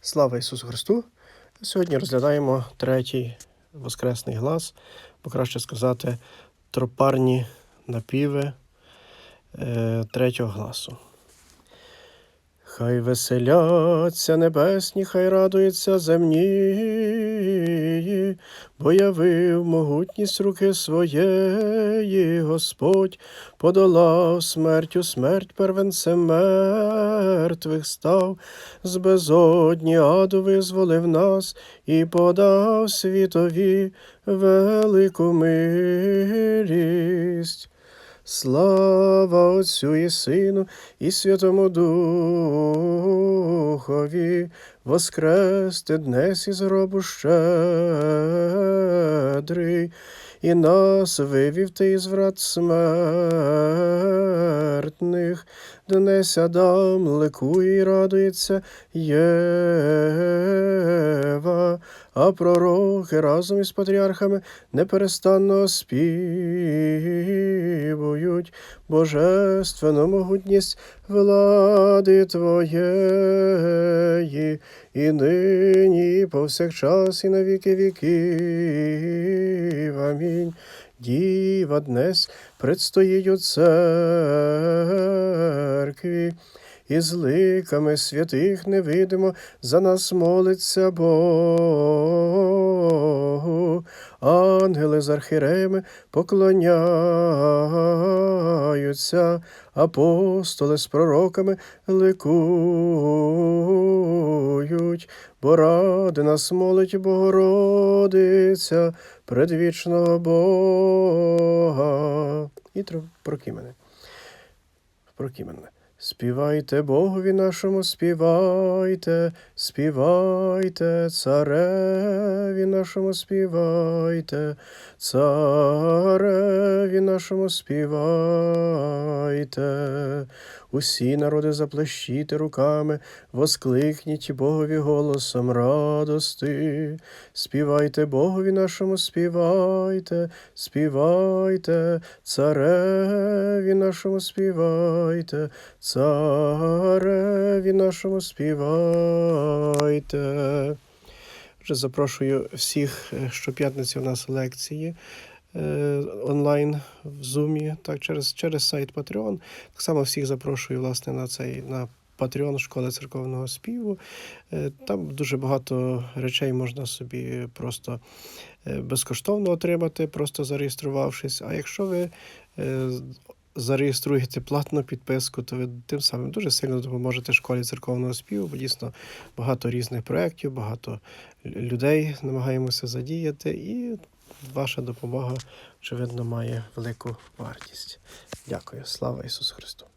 Слава Ісусу Христу! Сьогодні розглядаємо третій воскресний глас, бо краще сказати, тропарні напіви е, третього гласу. Хай веселяться небесні, хай радуються земні, бо явив могутність руки своєї, Господь подолав смертю смерть первенцем мертвих став, з безодні аду визволив нас і подав світові велику милість. Слава Отцю і Сину і Святому Духові, воскрести днес із гробу щедрий, і нас вивів ти із врат смертних, днес Адам ликує і радується Єва, а пророки разом із патріархами неперестанно співують. Божественну могутність влади Твоєї, і нині, і повсякчас, і на віки віків. Амінь. Діва днес предстоїть у церкві, і з ликами святих невидимо за нас молиться Богу. Ангели з архіреями поклоняються, апостоли з пророками ликують, бо ради нас молить Богородиця, предвічного Бога. І прокимене. Прокимене. Співайте Богові нашому, співайте, співайте, цареві нашому співайте, цареві нашому співайте. Усі народи заплещіте руками, воскликніть Богові голосом радости. Співайте Богові нашому, співайте, співайте, цареві нашому співайте, цареві нашому співайте. Отже, запрошую всіх е, щоп'ятниці у нас лекції е, онлайн в Zoom, так, через, через сайт Patreon. Так само всіх запрошую власне на цей на Patreon школи церковного співу. Е, Там дуже багато речей можна собі просто е, безкоштовно отримати, просто зареєструвавшись. А якщо ви е, зареєструєте платну підписку, то ви тим самим дуже сильно допоможете школі церковного співу, бо дійсно багато різних проєктів, багато людей намагаємося задіяти, і ваша допомога, очевидно, має велику вартість. Дякую. Слава Ісусу Христу!